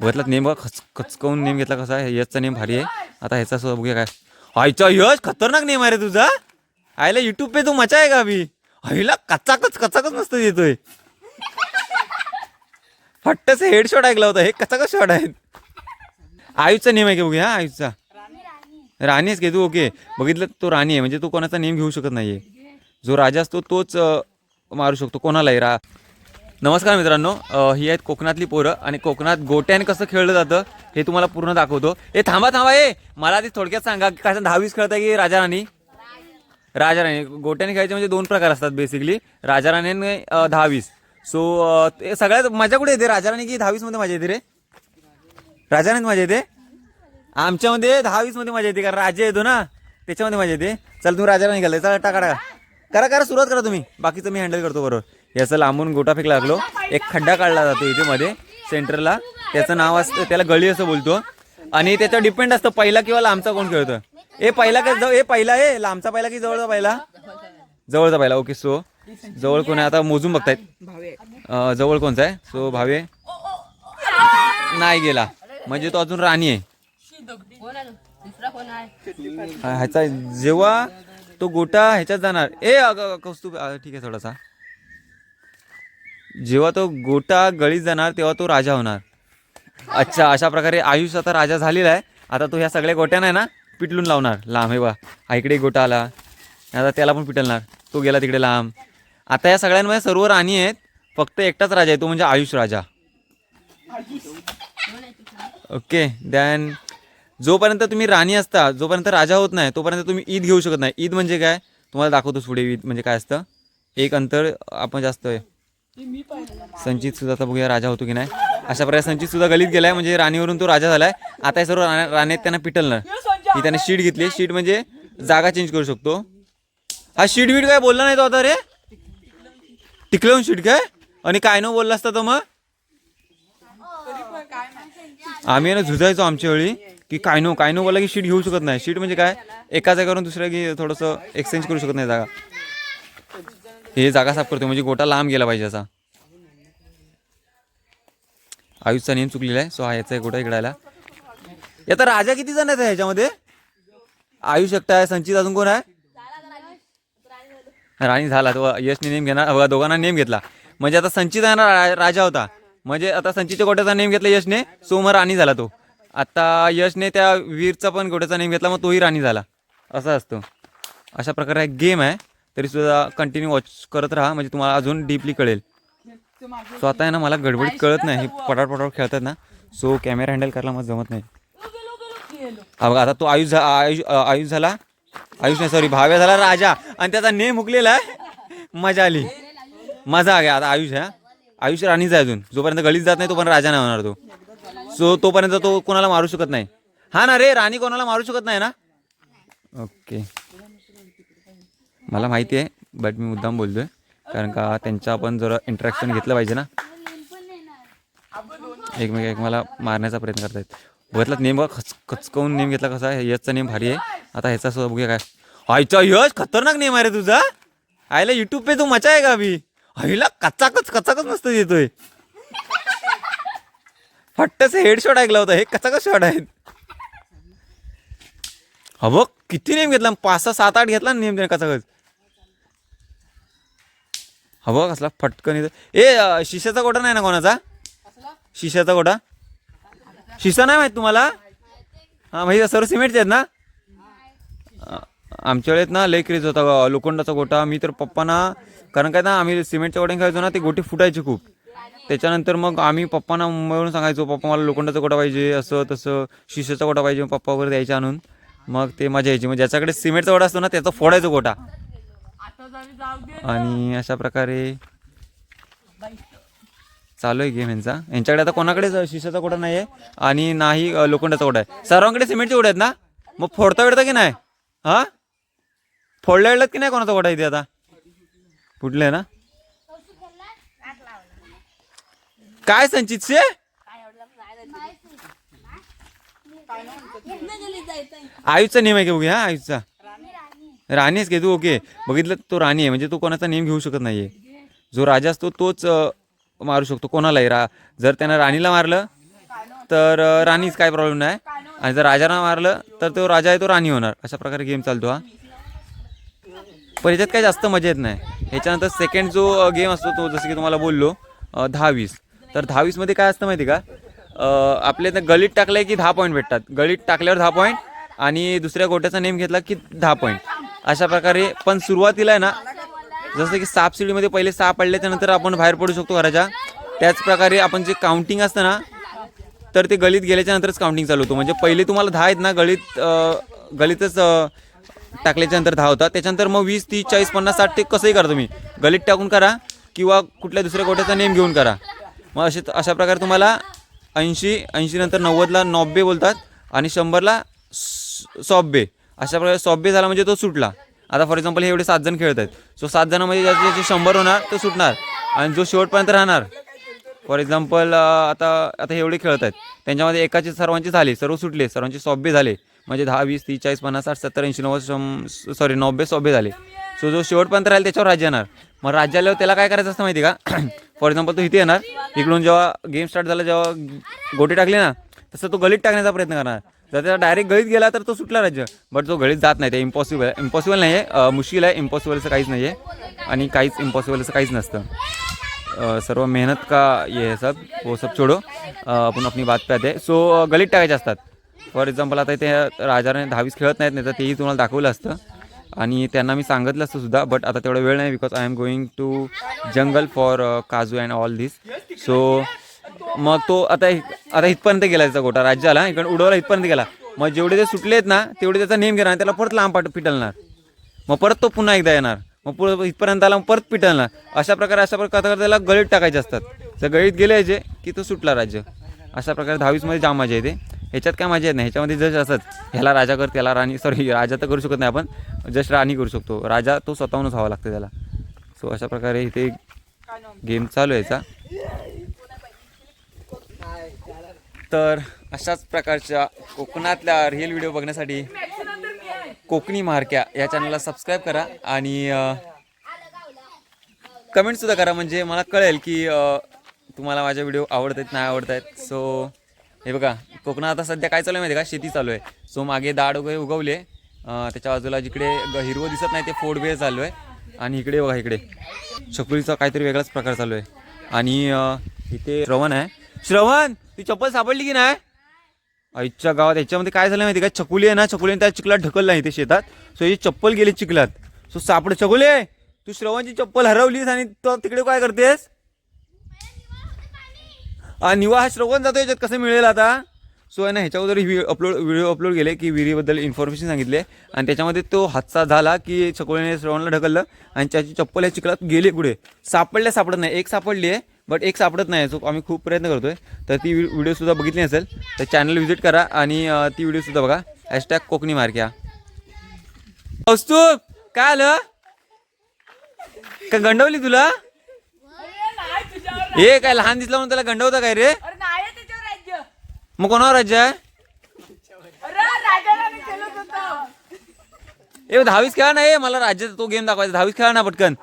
बघितला नेम बघ खच खचकवून नेम घेतला कसा आहे यशचा नेम भारी आहे. आता ह्याचा सुद्धा बघूया काय. आईचा यश खतरनाक नेम आहे रे तुझा. आईला युट्यूब पे तू मचा आहे का अभि आईला कचाकच कचाकच मस्त येतोय फट्टच हेडशॉट ऐकला होता हे कचाकच शॉट आहेत. आयुषचा नेम आहे का बघूया हा आयुषचा. राणीच घे तू? ओके. बघितलं तो राणी आहे म्हणजे तू कोणाचा नेम घेऊ शकत नाहीये. जो राजा असतो तोच मारू शकतो. कोणालाही रा नमस्कार मित्रांनो ही आहेत कोकणातली पोरं आणि कोकणात गोट्याने कसं खेळलं जातं हे तुम्हाला पूर्ण दाखवतो. ए थांबा थांबा ए मला आधी थोडक्यात सांगा की काय दहावीस खेळताय की राजा राणी राजा राणी गोट्याने खेळायचे म्हणजे दोन प्रकार असतात बेसिकली राजा आणि दहावीस. सो ते सगळ्यात मजा कुठे येते? राजा राणी की दहावीसमध्ये मजा येते रे? राजा राणीत मजा येते? आमच्यामध्ये दहावीसमध्ये मजा येते कारण राजा येतो ना त्याच्यामध्ये मजा येते. चल तुम्ही राजा राणी घालताय चला टाका टाका. करा करा सुरुवात करा तुम्ही. बाकीचं मी हँडल करतो बरोबर. याचं लांबून गोटा फेक लागलो एक खड्डा काढला जातो इथे मध्ये सेंटरला. त्याचं नाव असतं त्याला गळी असं बोलतो. आणि त्याच्यावर डिपेंड असतं पहिला किंवा लांबचा कोण खेळतो? ए पहिला का जवळ ए पहिला ए लांबचा पहिला की जवळचा पहिला? जवळचा पहिला ओके सो जवळ कोण आहे? आता मोजून बघतायत. जवळ कोणचा आहे? सो भावे. नाही गेला. म्हणजे तो अजून राणी आहे. हा, ह्याचा जेव्हा तो गोटा ह्याच्यात जाणार. ए अगं कौस्तुभ ठीक आहे थोडासा. जेव्हा तो गोटा गळीत जाणार तेव्हा तो राजा होणार. अच्छा अशा प्रकारे आयुष आता राजा झालेला आहे. आता तो ह्या सगळ्या गोट्यांना आहे ना पिटलून लावणार. लांब हे बा. हा इकडे गोटा आला. आता त्याला पण पिटलणार. तो गेला तिकडे लांब. आता या सगळ्यांमध्ये सर्व राणी आहेत. फक्त एकटाच राजा आहे. तो म्हणजे आयुष राजा. ओके दॅन जोपर्यंत तुम्ही राणी असता जोपर्यंत राजा होत नाही तोपर्यंत तुम्ही ईद घेऊ शकत नाही. ईद म्हणजे काय? तुम्हाला दाखवतो पुढे ईद म्हणजे काय असतं? एक अंतर आपण जास्त आहे. संचित सुद्धा आता बघूया राजा होतो की नाही. अशा प्रकारे संचित सुद्धा गलीत गेलाय म्हणजे राणीवरून तो राजा झालाय. आता हे सर्व राण्यात त्यांना पिटलणार. ही त्याने शीट घेतली. शीट म्हणजे जागा चेंज करू शकतो. हा शीट बीट काय बोलला नाही तो आता रे? टिकलवून शीट काय? आणि काय न बोलला असता तो मग? आम्ही ना झुजायचो आमच्या वेळी की काय नो काय नो बोलला की शीट घेऊ शकत नाही. शीट म्हणजे काय? एका जागेवरून दुसऱ्या घे थोडंसं एक्सचेंज करू शकत नाही जागा. हे जागा साफ करतो म्हणजे गोटा लांब गेला पाहिजे असा. आयुषचा नेम चुकलेला आहे सो हा याचा गोटा इकडायला याचा राजा किती जण आहेत ह्याच्यामध्ये? आयुष एकटा आहे संचित अजून कोण आहे? राणी झाला तो यशने नेम घेणार बघा दोघांना नेम घेतला. म्हणजे आता संचित आहे ना राजा होता. म्हणजे आता संचितच्या गोट्याचा नेम घेतला यशने सो मग राणी झाला तो. आता यशने त्या वीरचा पण गोट्याचा नेम घेतला मग तोही राणी झाला. असा असतो. अशा प्रकारे एक गेम आहे. तरी सुद्धा कंटिन्यू वॉच करत राहा म्हणजे तुम्हाला अजून डीपली कळेल. सो आता आहे ना मला गडबडीत कळत नाही हे पटाट पटाट खेळतात ना. सो कॅमेरा हँडल करायला मला जमत नाही. हा बघा आता तो आयुष आयुष आयुष झाला. आयुष नाही सॉरी भाव्या झाला राजा. आणि त्याचा नेम हुकलेला आहे. मजा आली. मजा आ गया. आता आयुष आहे हा. आयुष राणीच आहे अजून. जोपर्यंत गळीत जात नाही तोपर्यंत राजा नाही होणार तो. सो तोपर्यंत तो कोणाला मारू शकत नाही. हा ना रे राणी कोणाला मारू शकत नाही ना? ओके मला माहिती आहे बट मी मुद्दाम बोलतोय. कारण का त्यांचं आपण जरा इंटरॅक्शन घेतलं पाहिजे ना. एकमेक एक मला मारण्याचा प्रयत्न करतायत. बघितला नेम बघ खच खचकवून नेम घेतला कसा आहे यशचा नेम भारी आहे. आता ह्याचा सुद्धा बघूया काय. आयचा यश खतरनाक नेम आहे रे तुझा. आईला युट्यूब पे तू मचा आहे का अभि? आईला कचाकच कचाकच मस्त येतोय फट्टच हेडशॉट ऐकला होता हे कचाकच शॉट आहेत. हा बघ किती नेम घेतला पाच सहा सात आठ घेतला ना नेम त्याने कचाकच. हा बघ कसला फटकन येतो ए शिशाचा गोटा नाही ना कोणाचा? शिशाचा गोटा? शिसा नाही माहीत तुम्हाला? हा म्हणजे सर्व सिमेंटचे आहेत ना? आमच्या वेळेत ना लय क्रेज होता लोखंडाचा गोटा मी तर पप्पांना कारण काय ना आम्ही सिमेंटच्या गोट्या खेळायचो ना ते गोटे फुटायचे खूप. त्याच्यानंतर मग आम्ही पप्पांना मिळून सांगायचो पप्पा मला लोखंडाचा गोटा पाहिजे असं तसं शिशाचा गोटा पाहिजे मग पप्पा वगैरे द्यायचा आणून. मग ते मजा यायची. मग ज्याच्याकडे सिमेंटचा गोटा असतो ना त्याचा फोडायचा गोटा. आणि अशा प्रकारे चालू आहे गेम यांचा. यांच्याकडे आता कोणाकडेच शिशाचा गोटा नाही आहे आणि नाही लोखंडाचा गोटा आहे? सर्वांकडे सिमेंटचे गोटे आहेत ना? मग फोडता वेळता की नाही? हा? फोडल्या वेळात की नाही कोणाचा गोटा इथे आता? फुटले ना? काय संचित शे आयुषचा नेम आहे का बघूया हा आयुषचा? राणीच घे तू ओके. बघितलं तो राणी आहे म्हणजे तो कोणाचा नेम घेऊ शकत नाही आहे जो राजा असतो तोच मारू शकतो. कोणालाही रा जर त्यानं राणीला मारलं तर राणीच काय प्रॉब्लेम नाही. आणि जर राजाला मारलं तर तो राजा आहे तो राणी होणार. अशा प्रकारे गेम चालतो हा. पण याच्यात काही जास्त मजा येत नाही. ह्याच्यानंतर सेकंड जो गेम असतो तो जसं की तुम्हाला बोललो दहावीस. दहा वीस तर दहा वीसमध्ये काय असतं माहिती का? आपल्या इथं गलीत टाकलं की दहा पॉईंट भेटतात. गलीत टाकल्यावर दहा पॉईंट आणि दुसऱ्या गोट्याचा नेम घेतला की दहा पॉईंट अशा प्रकारे पण सुरुवातीला आहे ना जसं की सापशिडीमध्ये पहिले सहा पडल्याच्या नंतर आपण बाहेर पडू शकतो घराच्या. त्याचप्रकारे आपण जे काउंटिंग असतं ना तर ते गलीत गेल्याच्या नंतरच काउंटिंग चालू होतो. म्हणजे पहिले तुम्हाला दहा आहेत ना गळीत गलीतच टाकल्याच्यानंतर टाकल्याच्या नंतर दहा होता. त्याच्यानंतर मग वीस तीस चाळीस पन्नास साठ ते कसंही करा तुम्ही. गलीत टाकून करा किंवा कुठल्या दुसऱ्या गोट्याचा नेम घेऊन करा. मग असे अशा प्रकारे तुम्हाला ऐंशी ऐंशी नंतर नव्वदला नॉब्बे बोलतात आणि शंभरला सॉब्बे अशा प्रकारे सॉब्बे झाला म्हणजे तो सुटला. आता फॉर एक्झाम्पल हे एवढे सात जण खेळत आहेत. सो सात जणांमध्ये ज्याचे ज्याचे शंभर होणार तो सुटणार. आणि जो शेवटपर्यंत राहणार फॉर एक्झाम्पल आता आता हे एवढे खेळत आहेत. त्यांच्यामध्ये एकाचे सर्वांचे झाले सर्व सुटले सर्वांचे सॉब्बे झाले. म्हणजे दहा वीस तीस चाळीस पन्नास साठ सत्तर ऐंशी नव्वद शं सॉरी नव्बे सॉब्बे झाले. सो जो शेवटपर्यंत राहील त्याच्यावर राज्य येणार. मग राज्य आल्यावर त्याला काय करायचं असतं माहिती का? फॉर एक्झाम्पल तो इथे येणार. इकडून जेव्हा गेम स्टार्ट झाला जेव्हा गोटी टाकली ना तसं तो गलीत टाकण्याचा प्रयत्न करणार. जर त्याचा डायरेक्ट गळीत गेला तर तो सुटला राज्य. बट जो गळीत जात नाही ते इम्पॉसिबल आहे इम्पॉसिबल नाही आहे मुश्किल आहे इम्पॉसिबलचं काहीच नाही आहे आणि काहीच इम्पॉसिबलचं काहीच नसतं. सर्व मेहनत का ये है सब वो सब छोड़ो. आपण आपली बात पे सो गलीत टाकायचे असतात. फॉर एक्झाम्पल आता ते राजाने दहावीस खेळत नाहीत नाही तर तेही तुम्हाला दाखवलं असतं. आणि त्यांना मी सांगितलं असतं सुद्धा बट आता तेवढा वेळ नाही because I am going to jungle for kaju and all this so मग तो आता आता इथपर्यंत गेला त्याचा गोटा राज्याला. इकडे उडवला इथपर्यंत गेला. मग जेवढे ते सुटले आहेत ना तेवढे त्याचा नेम घेणार आणि त्याला परत लांब पाठ पिटलणार. मग परत तो पुन्हा एकदा येणार. मग पुढं इथपर्यंत आला मग परत पिटलणार. अशा प्रकारे अशा प्रकारे त्याला गळीत टाकायचे असतात. जर गळीत गेले जे की तो सुटला राज्य. अशा प्रकारे दहावीसमध्ये जाम मजा येते ह्याच्यात काय मजा येत नाही. ह्याच्यामध्ये जस्ट असतात ह्याला राजा कर त्याला राणी सॉरी राजा तर करू शकत नाही आपण. जस्ट राणी करू शकतो. राजा तो स्वतःहूनच व्हावा लागतो त्याला. सो अशा प्रकारे इथे गेम चालू आहे याचा तर अशाच प्रकारच्या कोकणातल्या रिअल व्हिडिओ बघण्यासाठी कोकणी मारक्या या चॅनलला सबस्क्राईब करा आणि कमेंटसुद्धा करा. म्हणजे मला कळेल की तुम्हाला माझे व्हिडिओ आवडत आहेत नाही आवडत आहेत. सो हे बघा कोकणात आता सध्या काय चालू आहे माहिती आहे का? शेती चालू आहे. सो मागे दाड वगैरे उगवले. त्याच्या बाजूला जिकडे हिरवं दिसत नाही ते फोड वेळ चालू आहे. आणि इकडे बघा इकडे. चकुलीचा काहीतरी वेगळाच प्रकार चालू आहे. आणि इथे श्रवण आहे. श्रवण ती चप्पल सापडली की नाही? आईच्या गावात याच्यामध्ये काय झालं माहिती का? चकुली आहे ना चकुलीने त्या चिखलात ढकलला इथे शेतात. सो ही चप्पल गेली चिखलात. सो सापड चकुले तू श्रवणची चप्पल हरवलीस आणि तो तिकडे काय करतेस? हा, निवा हा श्रवण जातो याच्यात. कसं मिळेल आता? सो आहे ना ह्याच्यावर अपलोड व्हिडिओ अपलोड केले की विहिरीबद्दल इन्फॉर्मेशन सांगितले. आणि त्याच्यामध्ये तो हादसा झाला की चकोळीने श्रवणला ढकललं आणि त्याची चप्पल या चिखलात गेली पुढे सापडल्या सापडत नाही. एक सापडली आहे. बट एक सापडत नाही सो आम्ही खूप प्रयत्न करतोय. तर ती व्हिडिओसुद्धा बघितली नसेल तर चॅनल व्हिजिट करा आणि ती व्हिडिओसुद्धा बघा. हॅशटॅग कोकणी मार्क्या वस्तू काय आलं? का गंडवली तुला? हे काय लहान दिसला म्हणून त्याला गंडवता काय रे? मग कोणावर राज्य आहे? ए दहावीस खेळा नाही मला राज्यात तो गेम दाखवायचा. दहावीस खेळा ना पटकन.